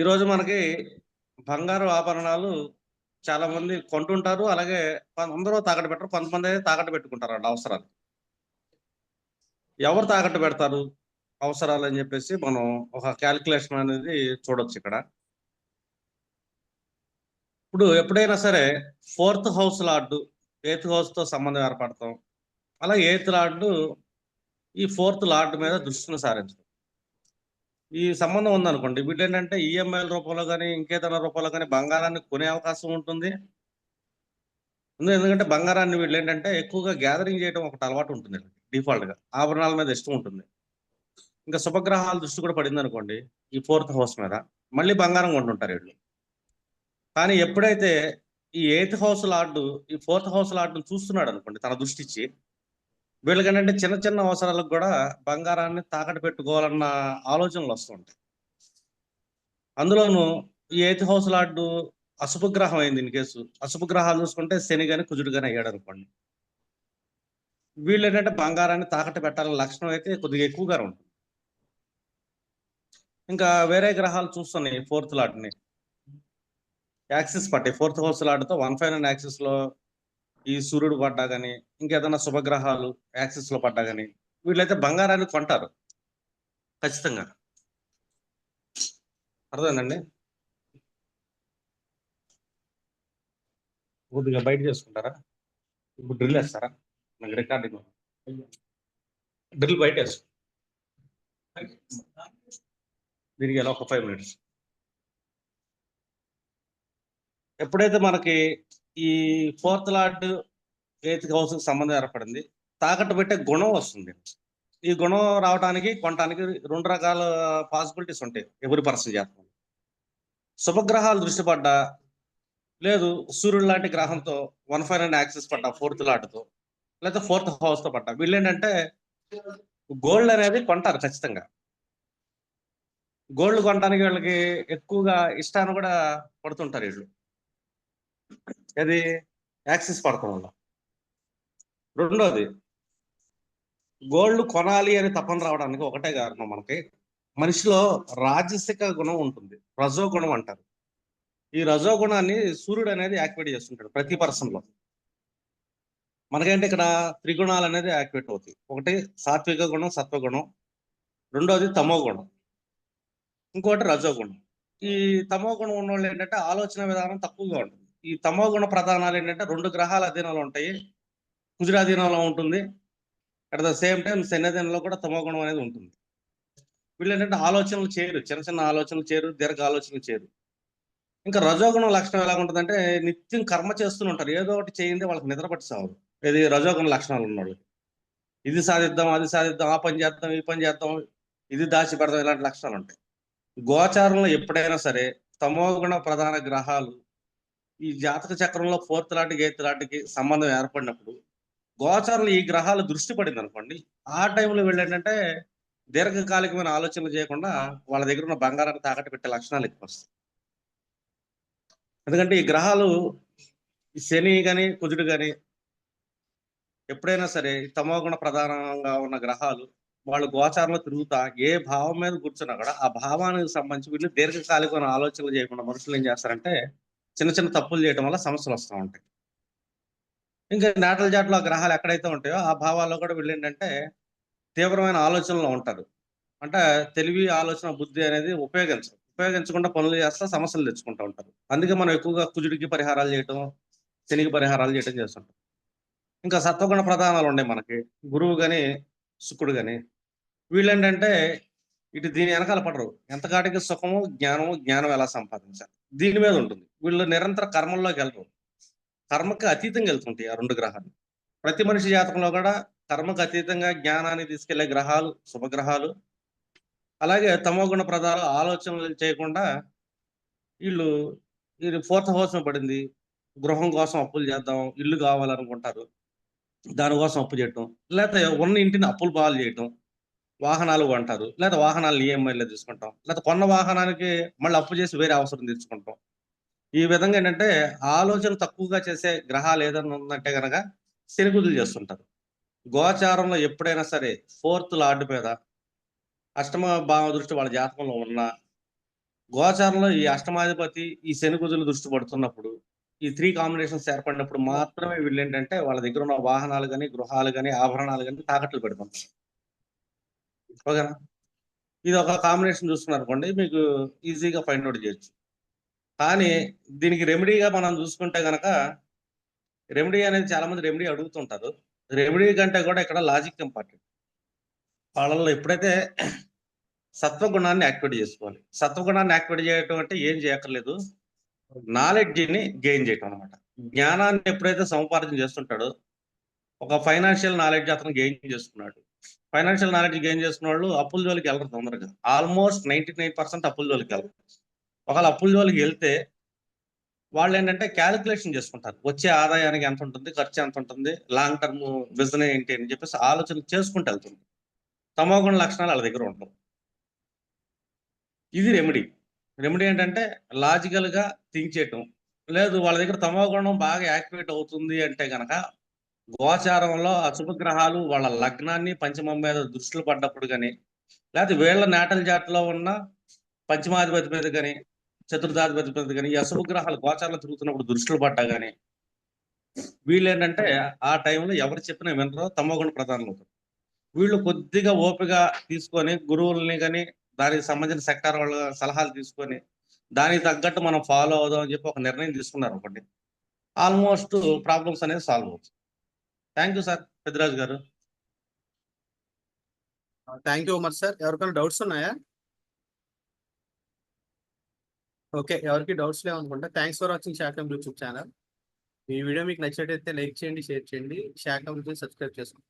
ఈరోజు మనకి బంగారు ఆభరణాలు చాలా మంది కొంటుంటారు. అలాగే అందరూ తాకట్టు పెట్టరు. కొంతమంది అయితే తాకట్టు పెట్టుకుంటారు అండి అవసరాలు. ఎవరు తాకట్టు పెడతారు? అవసరాలు అని చెప్పేసి మనం ఒక క్యాలిక్యులేషన్ అనేది చూడొచ్చు ఇక్కడ. ఇప్పుడు ఎప్పుడైనా సరే ఫోర్త్ హౌస్ లార్డు ఎయిత్ హౌస్తో సంబంధం ఏర్పడతాం. అలా ఎయిత్ లార్డు ఈ ఫోర్త్ లార్డ్ మీద దృష్టిని సారించడం. ఈ సంబంధం ఉందనుకోండి. వీళ్ళు ఏంటంటే ఈఎంఐల రూపంలో కానీ ఇంకేదైనా రూపంలో కానీ బంగారాన్ని కొనే అవకాశం ఉంటుంది. ఎందుకంటే బంగారాన్ని వీళ్ళు ఏంటంటే ఎక్కువగా గ్యాదరింగ్ చేయడం ఒకటి అలవాటు ఉంటుంది డిఫాల్ట్గా ఆభరణాల మీద ఇష్టం ఉంటుంది. ఇంకా శుభగ్రహాల దృష్టి కూడా పడింది అనుకోండి ఈ ఫోర్త్ హౌస్ మీద మళ్ళీ బంగారం కొంటుంటారు వీళ్ళు. కానీ ఎప్పుడైతే ఈ ఎయిత్ హౌస్ లార్డు ఈ ఫోర్త్ హౌస్ లార్డును చూస్తున్నాడు అనుకోండి తన దృష్టి ఇచ్చి వీళ్ళకంటే చిన్న చిన్న అవసరాలకు కూడా బంగారాన్ని తాకట్టు పెట్టుకోవాలన్న ఆలోచనలు వస్తుంటాయి అందులోనూ ఈ ఎయిత్ హౌస్ లార్డు అశుభగ్రహం అయింది ఇన్ కేసు. అశుభగ్రహాలు చూసుకుంటే శని కానీ కుజుడు కానీ అయ్యాడు అనుకోండి. వీళ్ళు ఏంటంటే బంగారాన్ని తాకట్టు పెట్టాలని లక్షణం అయితే కొద్దిగా ఎక్కువగా ఉంటుంది. ఇంకా వేరే గ్రహాలు చూస్తున్నాయి ఫోర్త్ లార్డ్ని. యాక్సిస్ పట్టాయి ఫోర్త్ హౌస్ లార్డ్తో వన్ ఫైవ్ నైన్ యాక్సిస్లో ఈ సూర్యుడు పడ్డా కానీ ఇంకేదైనా శుభగ్రహాలు యాక్సిస్లో పడ్డా కానీ వీళ్ళైతే బంగారాన్ని కొంటారు. ఖచ్చితంగా. అర్థమైందండి? కొద్దిగా బయట చేసుకుంటారా? ఇప్పుడు డ్రిల్ వేస్తారా? నాకు రికార్డింగ్ డ్రిల్ బయట వేసు దీనికి ఎలా ఒక ఫైవ్ మినిట్స్. ఎప్పుడైతే మనకి ఈ ఫోర్త్ లార్డ్ ఎయిత్ హౌస్ సంబంధం ఏర్పడింది. తాకట్టు పెట్టే గుణం వస్తుంది. ఈ గుణం రావడానికి కొనడానికి రెండు రకాల పాసిబిలిటీస్ ఉంటాయి ఎవరి పర్సన్ జాతకం శుభగ్రహాలు దృష్టి పడ్డా లేదు సూర్యుడు లాంటి గ్రహంతో వన్ ఫైవ్ అండ్ యాక్సెస్ పడ్డా ఫోర్త్ లాట్తో లేదా ఫోర్త్ హౌస్తో పడ్డా. వీళ్ళు ఏంటంటే గోల్డ్ అనేది కొంటారు ఖచ్చితంగా. గోల్డ్ కొనడానికి వీళ్ళకి ఎక్కువగా ఇష్టాన్ని కూడా పడుతుంటారు వీళ్ళు. అది యాక్సిస్ పడటం వల్ల రెండోది గోల్డ్ కొనాలి అని తపన రావడానికి ఒకటే కారణం మనకి మనిషిలో రాజసిక గుణం ఉంటుంది రజో గుణం అంటారు. ఈ రజో గుణాన్ని సూర్యుడు అనేది యాక్టివేట్ చేస్తుంటాడు ప్రతి పర్సన్లో. మనకంటే మనకేంటి ఇక్కడ త్రిగుణాలు అనేది యాక్టివేట్ అవుతాయి. ఒకటి సాత్విక గుణం సత్వగుణం రెండోది తమో గుణం ఇంకోటి రజో గుణం ఈ తమో గుణం ఉన్న వాళ్ళు ఏంటంటే ఆలోచన విధానం తక్కువగా ఉంటుంది. ఈ తమో గుణ ప్రధానాలు ఏంటంటే రెండు గ్రహాల అధీనంలో ఉంటాయి. కుజురాధీనంలో ఉంటుంది. అట్ ద సేమ్ టైం శనిధీనంలో కూడా తమో గుణం అనేది ఉంటుంది. వీళ్ళు ఏంటంటే ఆలోచనలు చేయరు. చిన్న చిన్న ఆలోచనలు చేయరు. దీర్ఘ ఆలోచనలు చేయరు. ఇంకా రజోగుణం లక్షణం ఎలా ఉంటుందంటే నిత్యం కర్మ చేస్తూనే ఉంటారు. ఏదో ఒకటి చేయింది వాళ్ళకి నిద్ర పట్టి ఇది రజోగుణ లక్షణాలు ఉన్నాడు ఇది సాధిద్దాం అది సాధిద్దాం ఆ పని చేద్దాం ఈ పని చేద్దాం ఇది దాచి పెడతాం ఇలాంటి లక్షణాలు ఉంటాయి. గోచారంలో ఎప్పుడైనా సరే తమోగుణ ప్రధాన గ్రహాలు ఈ జాతక చక్రంలో ఫోర్త్ లాంటికి ఎయిత్ లాంటికి సంబంధం ఏర్పడినప్పుడు గోచారంలో ఈ గ్రహాలు దృష్టి పడింది అనుకోండి. ఆ టైంలో వీళ్ళు దీర్ఘకాలికమైన ఆలోచనలు చేయకుండా వాళ్ళ దగ్గర ఉన్న బంగారాన్ని తాకట్టు పెట్టే లక్షణాలు ఎక్కువ వస్తాయి. ఎందుకంటే ఈ గ్రహాలు ఈ శని కానీ కుజుడు కానీ ఎప్పుడైనా సరే తమోగుణ ప్రధానంగా ఉన్న గ్రహాలు వాళ్ళు గోచారంలో తిరుగుతా ఏ భావం మీద కూర్చున్నా కూడా ఆ భావానికి సంబంధించి వీళ్ళు దీర్ఘకాలికమైన ఆలోచనలు చేయకుండా మనుషులు ఏం చేస్తారంటే చిన్న చిన్న తప్పులు చేయడం వల్ల సమస్యలు వస్తూ ఉంటాయి. ఇంకా నాటల జాట్లో ఆ గ్రహాలు ఎక్కడైతే ఉంటాయో ఆ భావాల్లో కూడా వీళ్ళు ఏంటంటే తీవ్రమైన ఆలోచనలో ఉంటారు. అంటే తెలివి ఆలోచన బుద్ధి అనేది ఉపయోగించరు. ఉపయోగించకుండా పనులు చేస్తా సమస్యలు తెచ్చుకుంటూ ఉంటారు. అందుకే మనం ఎక్కువగా కుజుడికి పరిహారాలు చేయటం శనికి పరిహారాలు చేయటం చేస్తుంటాం. ఇంకా సత్వగుణ ప్రధానాలు ఉన్నాయి మనకి. గురువు కానీ శుక్రుడు కానీ వీళ్ళు ఏంటంటే ఇటు దీని వెనకాల పడరు. ఎంతకాటికి సుఖము జ్ఞానము జ్ఞానం ఎలా సంపాదించాలి? దీని మీద ఉంటుంది. వీళ్ళు నిరంతర కర్మల్లోకి వెళ్ళరు కర్మకి అతీతంగా వెళ్తుంటాయి ఆ రెండు గ్రహాలు. ప్రతి మనిషి జాతకంలో కూడా కర్మకు అతీతంగా జ్ఞానాన్ని తీసుకెళ్ళే గ్రహాలు శుభగ్రహాలు. అలాగే తమోగుణ ప్రధాన ఆలోచనలు చేయకుండా వీళ్ళు వీళ్ళు ఫోర్త్ హౌస్ పడింది. గృహం కోసం అప్పులు చేద్దాం ఇల్లు కావాలనుకుంటారు. దానికోసం అప్పు చేయటం. లేకపోతే ఉన్న ఇంటిని అప్పులు పాలు చేయటం. వాహనాలు కొంటారు. లేదా వాహనాలు ఈఎంఐలో తీసుకుంటాం. లేదా కొన్న వాహనానికి మళ్ళీ అప్పు చేసి వేరే అవసరం తీర్చుకుంటాం. ఈ విధంగా ఏంటంటే ఆలోచన తక్కువగా చేసే గ్రహాలు ఏదైనా ఉందంటే కనుక శనిగుదులు చేస్తుంటారు. గోచారంలో ఎప్పుడైనా సరే ఫోర్త్ లార్డ్ మీద అష్టమ భావ దృష్టి వాళ్ళ జాతకంలో ఉన్నా గోచారంలో ఈ అష్టమాధిపతి ఈ శని దృష్టి పడుతున్నప్పుడు ఈ త్రీ కాంబినేషన్స్ ఏర్పడినప్పుడు మాత్రమే వీళ్ళు ఏంటంటే వాళ్ళ దగ్గర ఉన్న వాహనాలు కానీ గృహాలు కానీ ఆభరణాలు కానీ తాకట్లు పెడుతుంటారు. ఓకేనా? ఇది ఒక కాంబినేషన్ చూసుకున్నారు అనుకోండి మీకు ఈజీగా ఫైండ్ అవుట్ చేయొచ్చు. కానీ దీనికి రెమెడీగా మనం చూసుకుంటే గనక రెమెడీ అనేది చాలా మంది రెమెడీ అడుగుతుంటారు. రెమెడీ కంటే కూడా ఇక్కడ లాజిక్ ఇంపార్టెంట్ వాళ్ళలో ఎప్పుడైతే సత్వగుణాన్ని యాక్టివేట్ చేసుకోవాలి సత్వగుణాన్ని యాక్టివేట్ చేయటం అంటే ఏం చేయక్కర్లేదు. నాలెడ్జిని గెయిన్ చేయటం అనమాట జ్ఞానాన్ని ఎప్పుడైతే సముపార్జన చేస్తుంటాడో ఒక ఫైనాన్షియల్ నాలెడ్జ్ అతను గెయిన్ చేసుకున్నాడు. ఫైనాన్షియల్ నాలెడ్జ్ గెయిన్ చేసిన వాళ్ళు అప్పుల జోలికి వెళ్ళరు తొందరగా. ఆల్మోస్ట్ నైన్టీ నైన్ పర్సెంట్ అప్పుల జోలికి వెళ్ళరు. ఒకవేళ అప్పుల జోలికి వెళ్తే వాళ్ళు ఏంటంటే క్యాలిక్యులేషన్ చేసుకుంటారు. వచ్చే ఆదాయానికి ఎంత ఉంటుంది ఖర్చు ఎంత ఉంటుంది లాంగ్ టర్మ్ విజన్ ఏంటి అని చెప్పేసి ఆలోచన చేసుకుంటూ వెళ్తుంది తమోగుణ లక్షణాలు వాళ్ళ దగ్గర ఉండవు. ఇది రెమెడీ రెమెడీ ఏంటంటే లాజికల్గా థింక్ చేయటం. లేదు వాళ్ళ దగ్గర తమోగుణం బాగా యాక్టివేట్ అవుతుంది అంటే గనక గోచారంలో అశుభ గ్రహాలు వాళ్ళ లగ్నాన్ని పంచమం మీద దృష్టిలో పడ్డప్పుడు కానీ లేకపోతే వీళ్ళ నేటల జాతిలో ఉన్న పంచమాధిపతి మీద కానీ చతుర్థాధిపతి మీద కానీ ఈ అశుభ గ్రహాలు గోచారంలో తిరుగుతున్నప్పుడు దృష్టిలో పడ్డా కానీ వీళ్ళు ఏంటంటే ఆ టైంలో ఎవరు చెప్పినా వినరో తమోగుణ ప్రధానులు అవుతారు. వీళ్ళు కొద్దిగా ఓపిక తీసుకొని గురువుల్ని కానీ దానికి సంబంధించిన సెక్టార్ వాళ్ళ సలహాలు తీసుకొని దానికి తగ్గట్టు మనం ఫాలో అవుదాం అని చెప్పి ఒక నిర్ణయం తీసుకున్నారు ఒకటి ఆల్మోస్ట్ ప్రాబ్లమ్స్ అనేది సాల్వ్ అవుతుంది thank you sir Peddaraju garu. Thank you Umar sir ఎవరికైనా డౌట్స్ ఉన్నాయా? ఓకే ఎవరికి doubts లేవనుకుంటా. Thanks for watching Shakham YouTube channel ఈ వీడియో మీకు నచ్చినట్టయితే లైక్ చేయండి షేర్ చేయండి. శాఖం సబ్స్క్రైబ్ చేసుకోండి.